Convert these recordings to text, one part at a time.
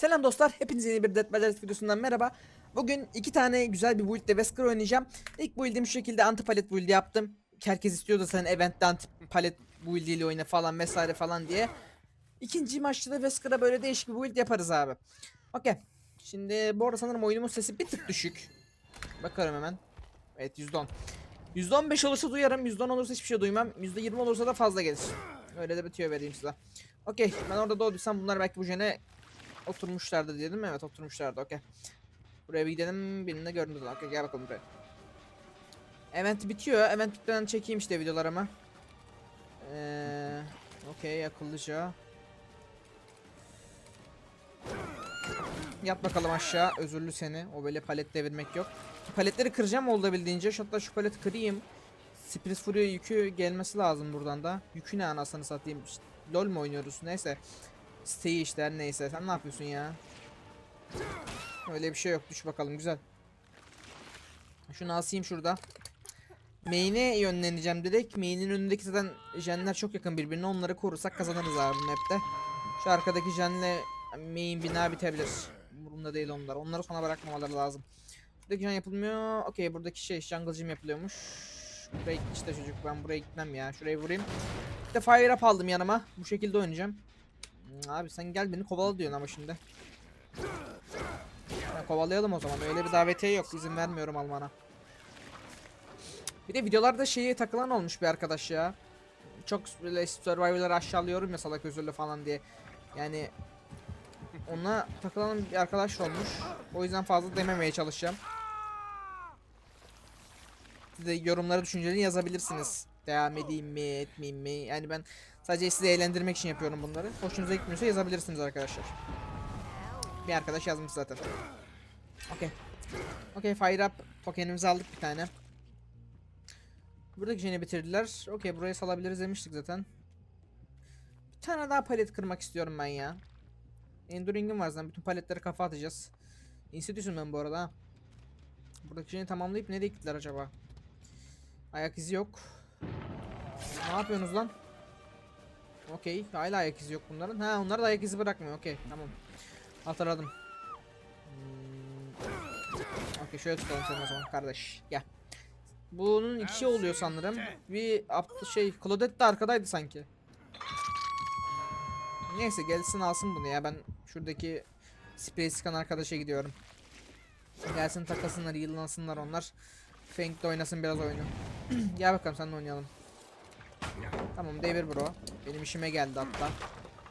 Selam dostlar, hepinize yeni bir Dead by videosundan merhaba. Bugün iki tane güzel bir build ile Wesker oynayacağım. İlk build'im şu şekilde anti palet build yaptım. Herkes istiyordu sen eventte anti palet build ile oyna falan vesaire falan diye. İkinci maçta da Wesker'a böyle değişik bir build yaparız abi. Okey. Şimdi bu arada sanırım oyunumun sesi bir tık düşük. Bakarım hemen. Evet %10. %15 olursa duyarım, %10 olursa hiçbir şey duymam. %20 olursa da fazla gelir. Öyle de bir tüyo vereyim size. Okey, ben orada doğduysam bunlar belki bu jene oturmuşlardı mi? Evet oturmuşlardı okey. Buraya bir gidelim birini de zaten. Okey gel bakalım buraya. Event bitiyor. Event bitmeden çekeyim işte videolarımı. Eee okey akıllıca. Yat bakalım aşağı. Özürlü seni. O böyle palet devirmek yok. Paletleri kıracağım olabildiğince. Hatta şu paleti kırayım. Spirit Fury yükü gelmesi lazım buradan da. Yükü ne anasını satayım. İşte, LOL mu oynuyoruz? Neyse. Siteyi işte her neyse. Sen ne yapıyorsun ya? Öyle bir şey yok. Düş bakalım güzel. Şunu asayım şurada. Main'e yönleneceğim direkt. Main'in önündeki zaten jenler çok yakın birbirine. Onları korursak kazanırız abi map'te. Şu arkadaki jenle main bina bitebilir. Burunda değil onlar. Onları sona bırakmamaları lazım. Buradaki jen yapılmıyor. Okey buradaki şey jungle gym yapılıyormuş. Buraya işte çocuk. Ben buraya gitmem ya. Şurayı vurayım. Bir de fire up aldım yanıma. Bu şekilde oynayacağım. Abi sen gel beni kovala diyorsun ama şimdi. Ya kovalayalım o zaman. Öyle bir davetiye yok. İzin vermiyorum almana. Bir de videolarda şeye takılan olmuş bir arkadaş ya. Çok böyle Survivor'ları aşağılıyorum ya salak özürlü falan diye. Yani ona takılan bir arkadaş olmuş. O yüzden fazla dememeye çalışacağım. Siz de yorumlara düşüncelerini yazabilirsiniz. Devam edeyim mi, etmeyeyim mi? Yani ben sadece sizi eğlendirmek için yapıyorum bunları. Hoşunuza gitmiyorsa yazabilirsiniz arkadaşlar. Bir arkadaş yazmış zaten. Okey. Okey fire up. Tokenimizi aldık bir tane. Buradaki jeni bitirdiler. Okey burayı salabiliriz demiştik zaten. Bir tane daha palet kırmak istiyorum ben ya. Enduring'im var zaten. Bütün paletleri kafa atacağız. Institution ben bu arada. ha. Buradaki jeni tamamlayıp nereye gittiler acaba? Ayak izi yok. Ne yapıyorsunuz lan? Okey. Hala ayak izi yok bunların. Ha onlar da ayak izi bırakmıyor. Okey tamam. Hatırladım. Hmm. Okey şöyle tutalım seni o zaman kardeş. Gel. Bunun iki oluyor sanırım. Bir şey Claudette de arkadaydı sanki. Neyse gelsin alsın bunu ya ben şuradaki sıkan arkadaşa gidiyorum. Gelsin takasınlar yıllansınlar onlar. Feng de oynasın biraz oyunu. Gel bakalım seninle oynayalım. Tamam devir bro. Benim işime geldi hatta.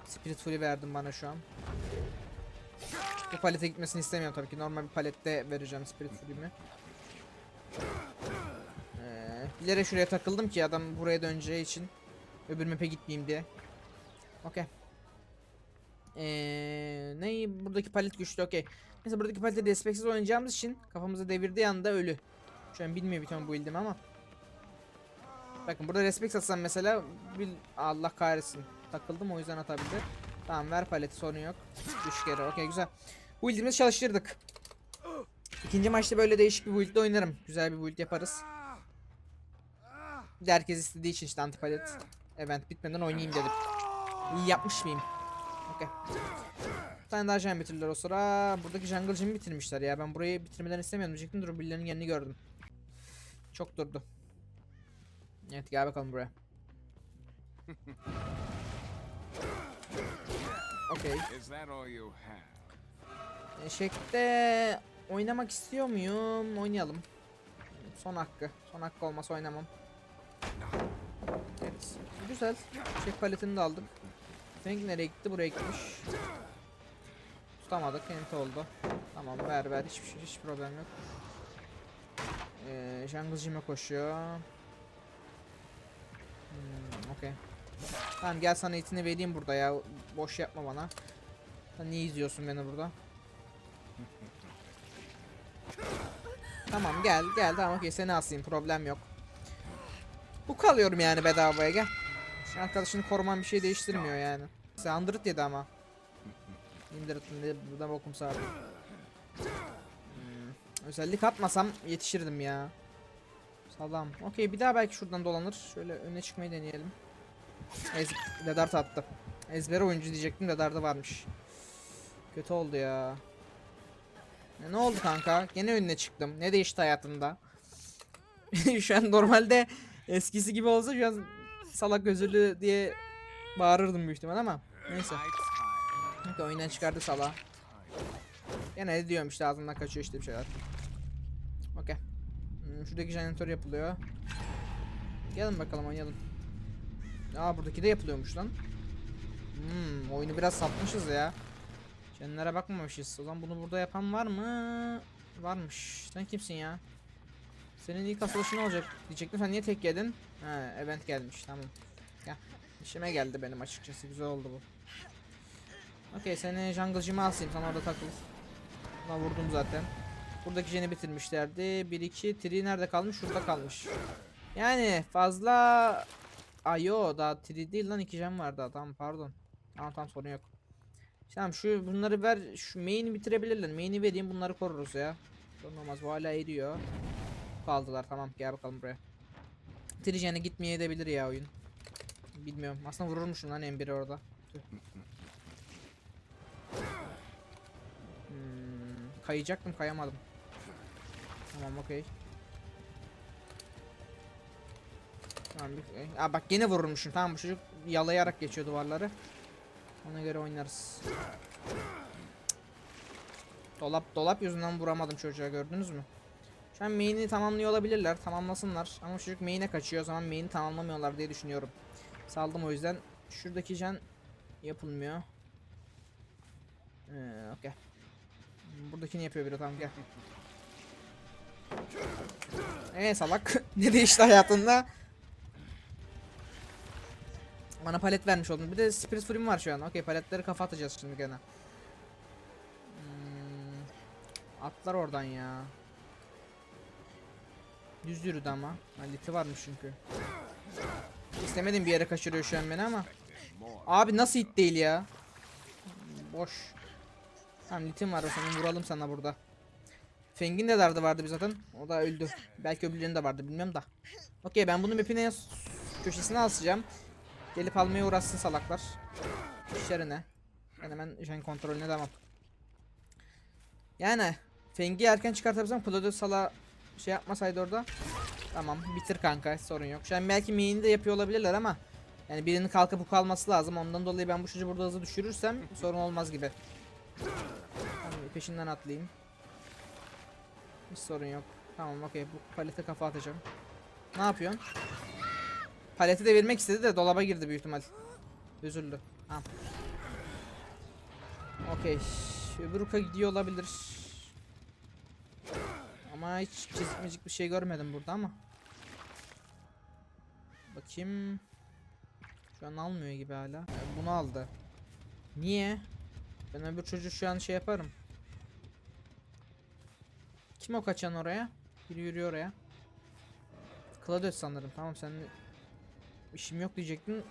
Spirit Fury verdim bana şu an. Bu palete gitmesini istemiyorum tabii ki. Normal bir palette vereceğim Spirit Fury'mi. Ee, bilerek şuraya takıldım ki adam buraya döneceği için. Öbür map'e gitmeyeyim diye. Okey. Ee, ne buradaki palet güçlü okey. Mesela buradaki palette despeksiz oynayacağımız için kafamıza devirdiği anda ölü. Şu an bilmiyor bir tane bu ama. Bakın burada respekt atsam mesela bil Allah kahretsin. Takıldım o yüzden atabildi. Tamam ver paleti sorun yok. Üç kere okey güzel. Bu ildimizi çalıştırdık. İkinci maçta böyle değişik bir build'de oynarım. Güzel bir build yaparız. Bir de herkes istediği için işte antipalet event bitmeden oynayayım dedim. İyi yapmış mıyım? Okey. Bir tane daha jam bitirdiler o sıra. Buradaki jungle bitirmişler ya. Ben burayı bitirmeden istemiyordum. Diyecektim dur birilerinin yerini gördüm. Çok durdu. Evet gel bakalım buraya. Okey. Eşekte oynamak istiyor muyum? Oynayalım. Son hakkı. Son hakkı olmasa oynamam. Evet. Güzel. Çek paletini de aldık. Feng nereye gitti? Buraya gitmiş. Tutamadık. Ente oldu. Tamam ver ver. Hiç, hiç problem yok. Ee, Jungle Gym'e koşuyor. Okey. Tamam gel sana itini vereyim burada ya. Boş yapma bana. Sen niye izliyorsun beni burada? Tamam gel gel tamam okey seni asayım problem yok. Bu kalıyorum yani bedavaya gel. Şu arkadaşını koruman bir şey değiştirmiyor yani. Sen Android yedi ama. İndirit'in de burada bokum sardı. Hmm, özellik atmasam yetişirdim ya. Salam. Okey bir daha belki şuradan dolanır. Şöyle öne çıkmayı deneyelim. Ez Dedart attı. Ezbere oyuncu diyecektim Dedart'ı varmış. Kötü oldu ya. Ne oldu kanka? Gene önüne çıktım. Ne değişti hayatında? şu an normalde eskisi gibi olsa şu an salak gözürlü diye bağırırdım büyük ihtimal ama neyse. Kanka oyundan çıkardı sala. Gene diyorum işte ağzımdan kaçıyor işte bir şeyler. Okey. Hmm, şuradaki jeneratör yapılıyor. Gelin bakalım oynayalım. Aa buradaki de yapılıyormuş lan. Hmm, oyunu biraz satmışız ya. Jenlere bakmamışız. O zaman bunu burada yapan var mı? Varmış. Sen kimsin ya? Senin ilk asılışın ne olacak? Diyecektim sen niye tek yedin? Ha, event gelmiş tamam. Gel. İşime geldi benim açıkçası. Güzel oldu bu. Okey seni jungle'cıma asayım sen orada takıl. Ulan vurdum zaten. Buradaki jeni bitirmişlerdi. 1-2 tri nerede kalmış? Şurada kalmış. Yani fazla... Ay yo daha tri değil lan 2 jen var daha tamam pardon. Tamam tamam sorun yok. Tamam şu bunları ver şu main'i bitirebilirler. Main'i vereyim bunları koruruz ya. Sorun olmaz bu hala eriyor. Kaldılar tamam gel bakalım buraya. Tri jeni gitmeye edebilir ya oyun. Bilmiyorum aslında vururmuşum lan M1'i orada. Hmm, kayacaktım kayamadım. Tamam okey. Tamam Aa, bak gene vurulmuşum tamam bu çocuk yalayarak geçiyor duvarları. Ona göre oynarız. Dolap dolap yüzünden vuramadım çocuğa gördünüz mü? Şu an main'i tamamlıyor olabilirler tamamlasınlar ama çocuk main'e kaçıyor o zaman main'i tamamlamıyorlar diye düşünüyorum. Saldım o yüzden şuradaki can yapılmıyor. Ee, okey. Buradakini yapıyor biri tamam gel. Eee salak. ne değişti hayatında? Bana palet vermiş oldun. Bir de Spirit Fury'm var şu an. Okey paletleri kafa atacağız şimdi gene. Hmm, atlar oradan ya. Düz yürüdü ama. Haliti varmış çünkü. İstemediğim bir yere kaçırıyor şu an beni ama. Abi nasıl hit değil ya? Boş. Tamam litim var o senin vuralım sana burada. Feng'in de dardı vardı bir zaten. O da öldü. Belki öbürlerinin de vardı bilmiyorum da. Okey ben bunu map'in en köşesine asacağım. Gelip almaya uğraşsın salaklar. İşlerine. Ben hemen jen kontrolüne devam. Yani Feng'i erken çıkartabilsem Claudio Sala şey yapmasaydı orada. Tamam bitir kanka sorun yok. Şu an belki main'i de yapıyor olabilirler ama yani birinin kalkıp bu kalması lazım. Ondan dolayı ben bu çocuğu burada hızlı düşürürsem sorun olmaz gibi. Tamam peşinden atlayayım. Hiç sorun yok. Tamam okey bu palete kafa atacağım. Ne yapıyorsun? Paleti devirmek istedi de dolaba girdi büyük ihtimal. Üzüldü. Tamam. Okey. Öbür uka gidiyor olabilir. Ama hiç çizmecik bir şey görmedim burada ama. Bakayım. Şu an almıyor gibi hala. Ee, Bunu aldı. Niye? Ben öbür çocuğu şu an şey yaparım. Kim o kaçan oraya? Biri yürüyor oraya. Claudius sanırım. Tamam sen işim yok diyecektin.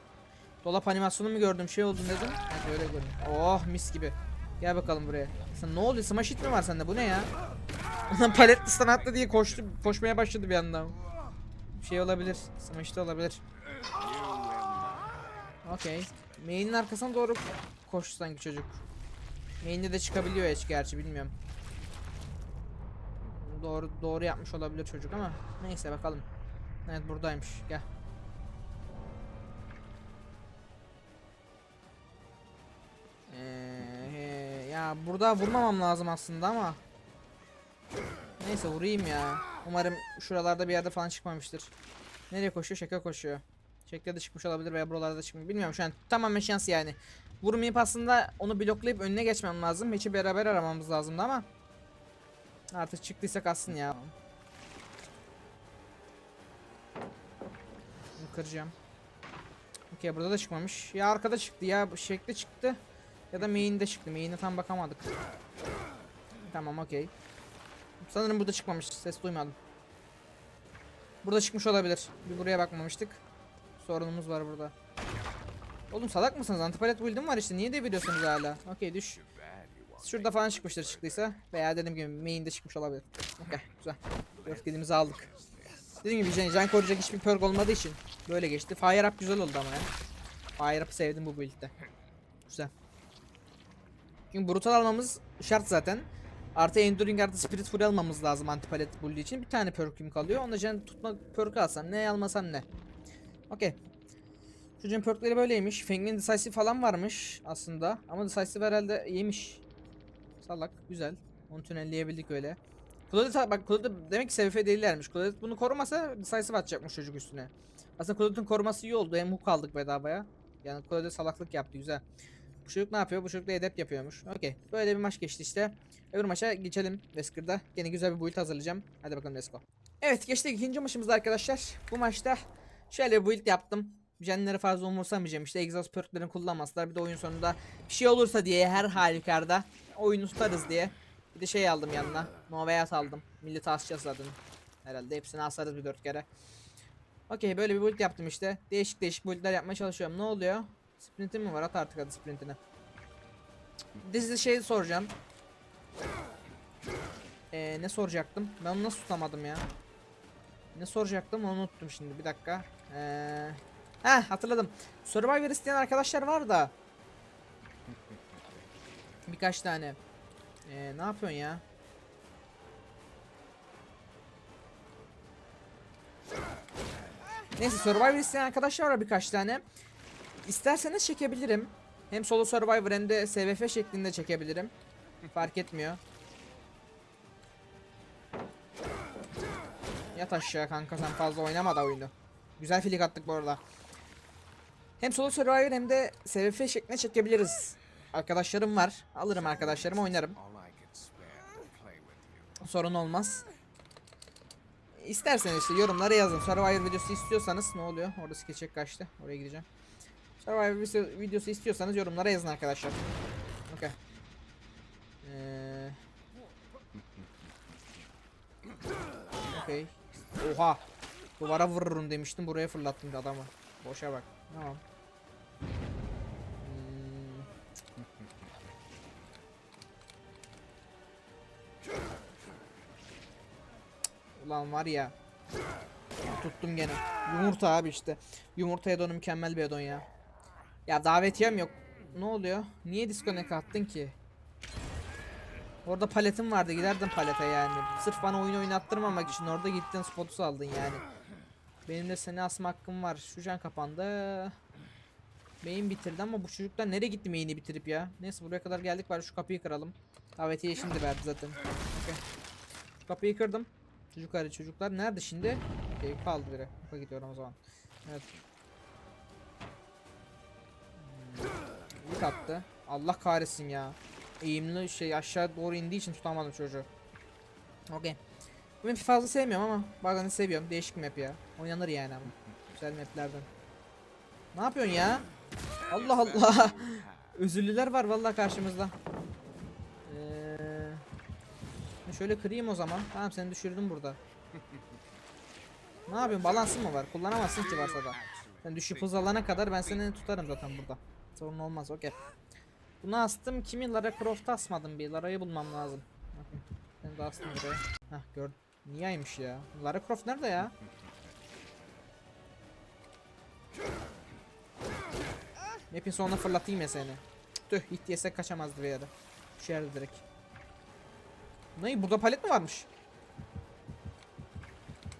Dolap animasyonu mu gördüm şey oldun dedim. Evet öyle gördüm. Oh mis gibi. Gel bakalım buraya. Sen ne oluyor? Smash hit mi var sende? Bu ne ya? Paletli sana attı diye koştu, koşmaya başladı bir anda. Şey olabilir. Smash de olabilir. Okey. Main'in arkasına doğru koştu sanki çocuk. Main'de de çıkabiliyor hiç gerçi bilmiyorum. Doğru doğru yapmış olabilir çocuk ama neyse bakalım. Evet buradaymış. Gel. Burada vurmamam lazım aslında ama. Neyse vurayım ya. Umarım şuralarda bir yerde falan çıkmamıştır. Nereye koşuyor? Şaka koşuyor. Şekle de çıkmış olabilir veya buralarda da çıkmış. Bilmiyorum şu an tamamen şans yani. Vurmayıp aslında onu bloklayıp önüne geçmem lazım. Hiçi beraber aramamız lazımdı ama. Artık çıktıysak aslın ya. Bunu kıracağım. Okey burada da çıkmamış. Ya arkada çıktı ya şekli çıktı. Ya da main'de çıktı. Main'e tam bakamadık. Tamam okey. Sanırım burada çıkmamış. Ses duymadım. Burada çıkmış olabilir. Bir buraya bakmamıştık. Sorunumuz var burada. Oğlum salak mısınız? Antipalet build'im var işte. Niye deviriyorsunuz hala? Okey düş. Şurada falan çıkmıştır çıktıysa. Veya dediğim gibi main'de çıkmış olabilir. Okey güzel. Dört kedimizi aldık. Dediğim gibi can, can koruyacak hiçbir perk olmadığı için böyle geçti. Fire up güzel oldu ama ya. Fire up'ı sevdim bu build'de. Güzel. Çünkü brutal almamız şart zaten. Artı enduring artı spirit fury almamız lazım antipalet bulduğu için. Bir tane perk'üm kalıyor. Onda can tutma perk'ü alsam ne almasam ne. Okey. Çocuğun perk'leri böyleymiş. Feng'in decisive falan varmış aslında. Ama decisive herhalde yemiş. Salak. Güzel. Onu tünelleyebildik öyle. Claudette bak Claudette demek ki SVF değillermiş. Claudette bunu korumasa decisive atacakmış çocuk üstüne. Aslında Claudette'in koruması iyi oldu. Hem hook aldık bedavaya. Yani Claudette salaklık yaptı güzel. Bu çocuk ne yapıyor? Bu çocuk da edep yapıyormuş. Okey. Böyle bir maç geçti işte. Öbür maça geçelim Wesker'da. Yine güzel bir build hazırlayacağım. Hadi bakalım let's. Evet geçtik ikinci maçımızda arkadaşlar. Bu maçta şöyle bir build yaptım. Jenleri fazla umursamayacağım. İşte exhaust perklerini kullanmazlar. Bir de oyun sonunda bir şey olursa diye her halükarda oyunu tutarız diye. Bir de şey aldım yanına. Novayat aldım. Millet asacağız zaten. Herhalde hepsini asarız bir dört kere. Okey böyle bir build yaptım işte. Değişik değişik buildler yapmaya çalışıyorum. Ne oluyor? Sprintin mi var? At artık hadi sprintini. Bir de size şey soracağım. Ee, ne soracaktım? Ben onu nasıl tutamadım ya? Ne soracaktım onu unuttum şimdi bir dakika. Ee, heh hatırladım. Survivor isteyen arkadaşlar var da. Birkaç tane. Ee, ne yapıyorsun ya? Neyse Survivor isteyen arkadaşlar var birkaç tane. İsterseniz çekebilirim. Hem solo Survivor hem de SVF şeklinde çekebilirim. Fark etmiyor. Yat aşağı kanka sen fazla oynama da oyunu. Güzel filik attık bu arada. Hem solo Survivor hem de SVF şeklinde çekebiliriz. Arkadaşlarım var. Alırım arkadaşlarımı oynarım. Sorun olmaz. İsterseniz işte yorumlara yazın. Survivor videosu istiyorsanız ne oluyor? Orada skeçek kaçtı. Oraya gideceğim. Survivor video- videosu istiyorsanız yorumlara yazın arkadaşlar. Okey. Ee... Okey. Oha. Duvara vururum demiştim. Buraya fırlattım adamı. Boşa bak. Tamam. Hmm. Ulan var ya. Tuttum gene. Yumurta abi işte. Yumurtaya donu mükemmel bir adon ya. Ya davetiyem yok. Ne oluyor? Niye disconnect attın ki? Orada paletim vardı giderdim palete yani. Sırf bana oyun oynattırmamak için orada gittin spotu aldın yani. Benim de seni asma hakkım var. Şu can kapandı. Beyin bitirdi ama bu çocuklar nereye gitti main'i bitirip ya? Neyse buraya kadar geldik bari şu kapıyı kıralım. Davetiye şimdi verdi zaten. Okey. Şu kapıyı kırdım. Çocuk çocuklar nerede şimdi? Okey kaldı biri. Oka gidiyorum o zaman. Evet. İlk attı. Allah kahretsin ya. Eğimli şey aşağı doğru indiği için tutamadım çocuğu. Okey. Bu map'i fazla sevmiyorum ama bazen seviyorum. Değişik map ya. Oynanır yani ama. Güzel maplerden. Ne yapıyorsun ya? Allah Allah. Özürlüler var vallahi karşımızda. Ee, şöyle kırayım o zaman. Tamam seni düşürdüm burada. ne yapıyorsun? Balansın mı var? Kullanamazsın ki varsa da. Sen düşüp hız alana kadar ben seni tutarım zaten burada. Sorun olmaz. Okey. Bunu astım. Kimi? Lara Croft'u asmadım bir. Lara'yı bulmam lazım. Ben de astım buraya. Hah gördüm. Niyeymiş ya? Lara Croft nerede ya? Map'in sonuna fırlatayım ya seni. Tüh hit yesek kaçamazdı bir yere. Düşerdi direkt. Ne? Burada palet mi varmış?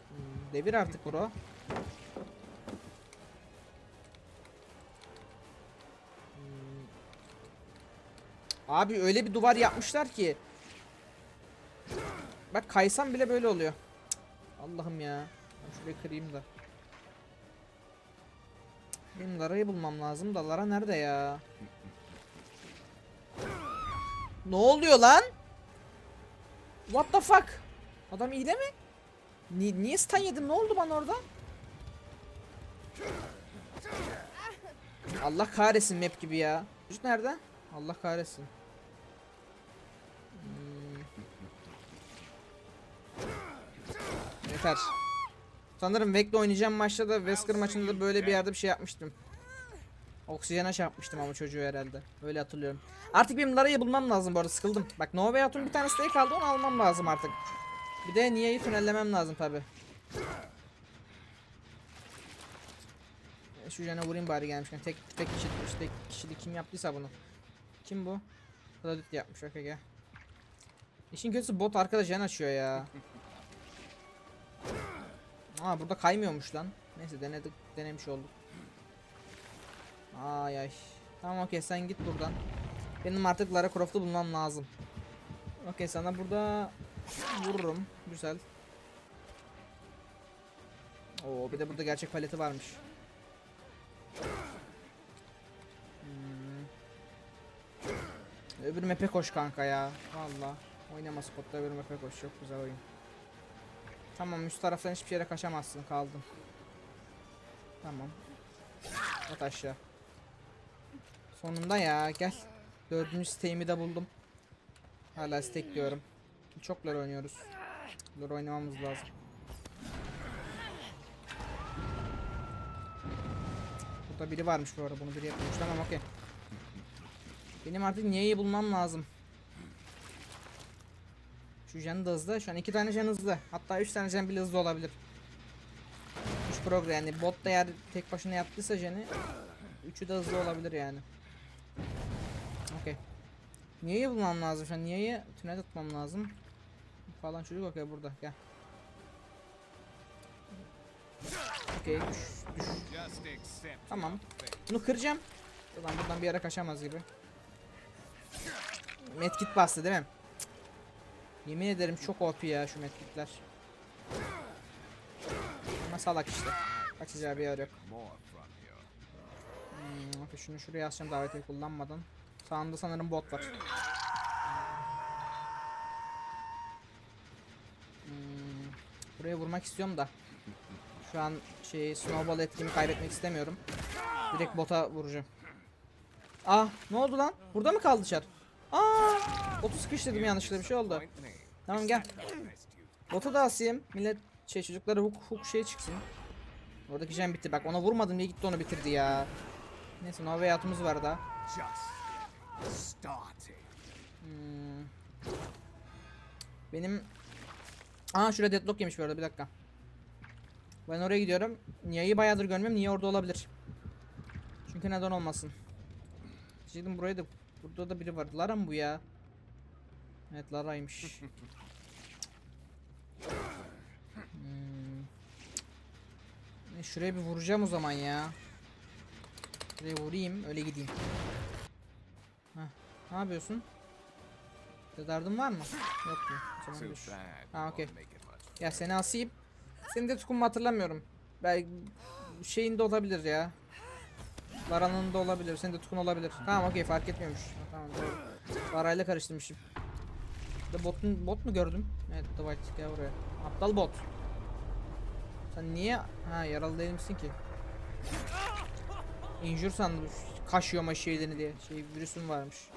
Hmm, devir artık bro. Abi öyle bir duvar yapmışlar ki. Bak kaysam bile böyle oluyor. Allah'ım ya. Ben şurayı kırayım da. Benim Lara'yı bulmam lazım da Lara nerede ya? Ne oluyor lan? What the fuck? Adam iyi de mi? Ni niye stun yedim? Ne oldu bana orada? Allah kahretsin map gibi ya. Çocuk nerede? Allah kahretsin. Yeter. Sanırım Vek'le oynayacağım maçta da Wesker maçında da böyle bir yerde bir şey yapmıştım. Oksijene çarpmıştım ama çocuğu herhalde. Öyle hatırlıyorum. Artık benim Lara'yı bulmam lazım bu arada sıkıldım. Bak Nova Hatun bir tane stake kaldı onu almam lazım artık. Bir de Nia'yı tünellemem lazım tabi. Şu jana vurayım bari gelmişken. Tek tek kişi tek kişilik kim yaptıysa bunu. Kim bu? Kladit yapmış okey gel. İşin kötüsü bot arkada jen açıyor ya. Aa burada kaymıyormuş lan. Neyse denedik denemiş olduk. Ay ay. Tamam okey sen git buradan. Benim artık Lara Croft'u bulmam lazım. Okey sana burada vururum. Güzel. Oo bir de burada gerçek paleti varmış. Hmm. Öbür map'e koş kanka ya. Valla. Oynama spotta öbür map'e koş. Çok güzel oyun. Tamam üst taraftan hiçbir yere kaçamazsın. Kaldım. Tamam. At aşağı. Sonunda ya gel. Dördüncü stake'imi de buldum. Hala stake diyorum. Çok lor oynuyoruz. Lor oynamamız lazım. Burada biri varmış bu arada bunu biri yapmış. Tamam okey. Benim artık niyeyi bulmam lazım. Şu jen de hızlı. Şu an iki tane jen hızlı. Hatta üç tane jen bile hızlı olabilir. Üç progr yani bot da eğer tek başına yaptıysa jeni üçü de hızlı olabilir yani. Okey. Niyeyi bulmam lazım şu an. Niyeyi tünel tutmam lazım. Falan çocuk okey burada gel. Okey düş düş. Tamam. Bunu kıracağım. Buradan buradan bir yere kaçamaz gibi. Medkit bastı değil mi? Yemin ederim çok OP ya şu medkitler. Ama salak işte. Kaçacağı bir yer yok. Hmm, şunu şuraya asacağım davetiye kullanmadan. Sağında sanırım bot var. Hmm, buraya vurmak istiyorum da. Şu an şey snowball etkimi kaybetmek istemiyorum. Direkt bota vuracağım. Ah ne oldu lan? Burada mı kaldı çar? Aa! Botu sıkıştırdım yanlışlıkla bir şey oldu. Tamam gel. Bota da asayım. Millet şey çocuklara hook hook şey çıksın. Oradaki jam bitti. Bak ona vurmadım diye gitti onu bitirdi ya. Neyse no way out'umuz var da. Hmm. Benim Aa şurada deadlock yemiş bu bir dakika. Ben oraya gidiyorum. Niye'yi bayağıdır görmüyorum. Niye orada olabilir? Çünkü neden olmasın? Diyecektim buraya da burada da biri var. Lara mı bu ya? Evet Lara'ymış. Hmm. E, Şuraya bir vuracağım o zaman ya. Şuraya vurayım öyle gideyim. Heh. Ne yapıyorsun? Dardın var mı? Yok mu? O zaman Too düş. bad. You okay. won't make it much. Ya seni asayım. Senin de tukumu hatırlamıyorum. Belki şeyinde olabilir ya. Lara'nın da olabilir. Senin de tukun olabilir. Tamam okey fark etmiyormuş. Tamam doğru. Lara'yla karıştırmışım. De botun bot mu gördüm? Evet The White gel buraya. Aptal bot. Sen niye ha yaralı değil misin ki? Injure sandım. Kaşıyor ma şeylerini diye. Şey virüsüm varmış.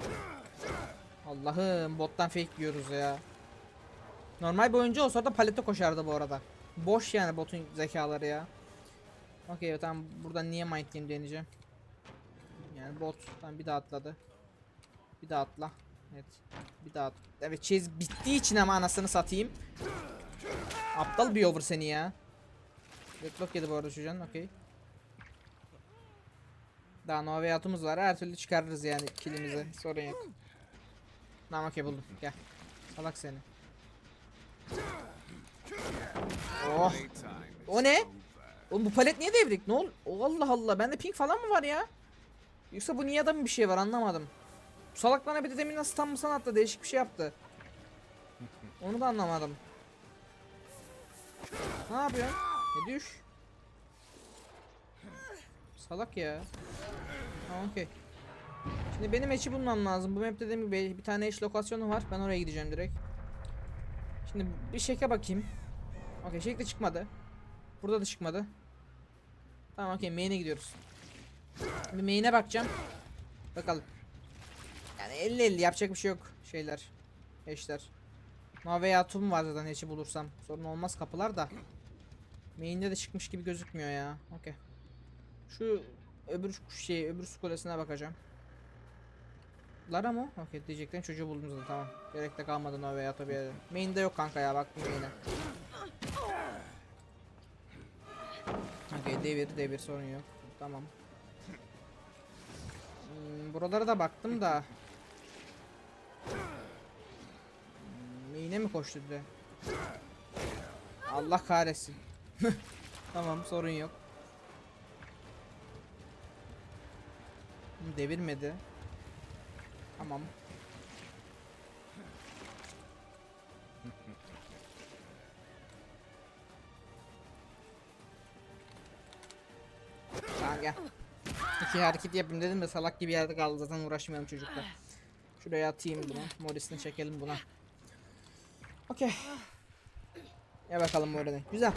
Allah'ım bottan fake yiyoruz ya. Normal bir oyuncu olsa da palete koşardı bu arada. Boş yani botun zekaları ya. Okey tamam buradan niye mind game deneyeceğim. Yani bot tamam bir daha atladı. Bir daha atla. Evet. Bir daha. Evet chase bittiği için ama anasını satayım. Aptal bir over seni ya. Deadlock yedi bu arada şu can okey. Daha no way out'umuz var her türlü çıkarırız yani killimizi sorun yok. Tamam okey buldum gel. Salak seni. Oh. O ne? Oğlum bu palet niye devrik? Ne ol? O Allah Allah. Bende ping falan mı var ya? Yoksa bu niye mı bir şey var anlamadım. Bu salak bana bir de demin nasıl tam mı attı değişik bir şey yaptı. Onu da anlamadım. Ne yapıyorsun? Ne düş? Salak ya. Tamam okey. Şimdi benim eşi bulmam lazım. Bu map'te dediğim gibi bir tane eş lokasyonu var. Ben oraya gideceğim direkt. Şimdi bir şeke bakayım. Okey şek de çıkmadı. Burada da çıkmadı. Tamam okey main'e gidiyoruz. Bir main'e bakacağım. Bakalım. Yani 50-50 yapacak bir şey yok şeyler. Eşler. Way out'um var zaten eşi bulursam. Sorun olmaz kapılar da. Main'de de çıkmış gibi gözükmüyor ya. Okey. Şu öbür şey öbür su kulesine bakacağım. Lara mı? Okey diyecekten çocuğu buldum zaten tamam. Gerek de kalmadı out'a bir yere. Main'de yok kanka ya bak main'e. Okey devir devir sorun yok. Tamam. Hmm, buralara da baktım da. İğne mi koşturdu? Allah kahretsin. tamam sorun yok. Devirmedi. Tamam. Tamam gel. İki hareket yapayım dedim de salak gibi yerde kaldı zaten uğraşmayalım çocuklar. Şuraya atayım bunu. Morisini çekelim buna. Okey. Ya bakalım arada. Güzel.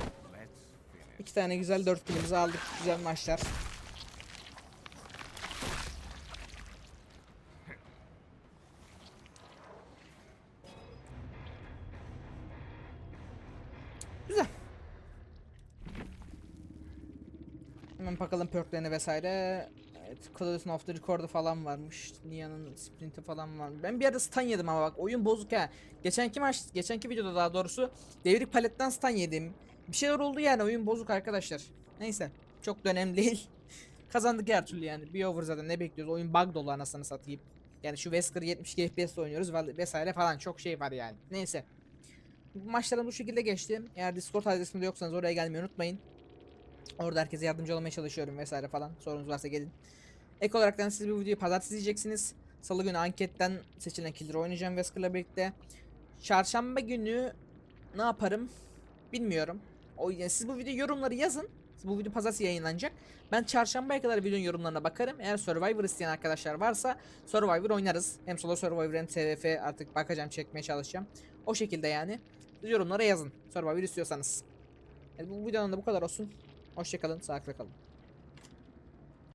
İki tane güzel dört kilimizi aldık. Güzel maçlar. Güzel. Hemen bakalım perklerine vesaire. Evet, Collision of the Record'u falan varmış. Nia'nın sprinti falan var. Ben bir ara stun yedim ama bak oyun bozuk ha. Geçenki maç, geçenki videoda daha doğrusu devrik paletten stun yedim. Bir şeyler oldu yani oyun bozuk arkadaşlar. Neyse çok da önemli değil. Kazandık her türlü yani. Bir over zaten ne bekliyoruz? Oyun bug dolu anasını satayım. Yani şu Wesker 70 FPS oynuyoruz ve- vesaire falan çok şey var yani. Neyse. Maçlarım bu şekilde geçti. Eğer Discord adresinde yoksanız oraya gelmeyi unutmayın. Orada herkese yardımcı olmaya çalışıyorum vesaire falan. Sorunuz varsa gelin. Ek olarak da siz bu videoyu pazartesi izleyeceksiniz. Salı günü anketten seçilen killeri oynayacağım Wesker'la birlikte. Çarşamba günü ne yaparım bilmiyorum. O yani siz bu video yorumları yazın. Bu video pazartesi yayınlanacak. Ben çarşambaya kadar videonun yorumlarına bakarım. Eğer Survivor isteyen arkadaşlar varsa Survivor oynarız. Hem solo Survivor hem TVF artık bakacağım çekmeye çalışacağım. O şekilde yani. Yorumlara yazın. Survivor istiyorsanız. Evet, bu videonun da bu kadar olsun. Hoşçakalın, sağlıkla kalın.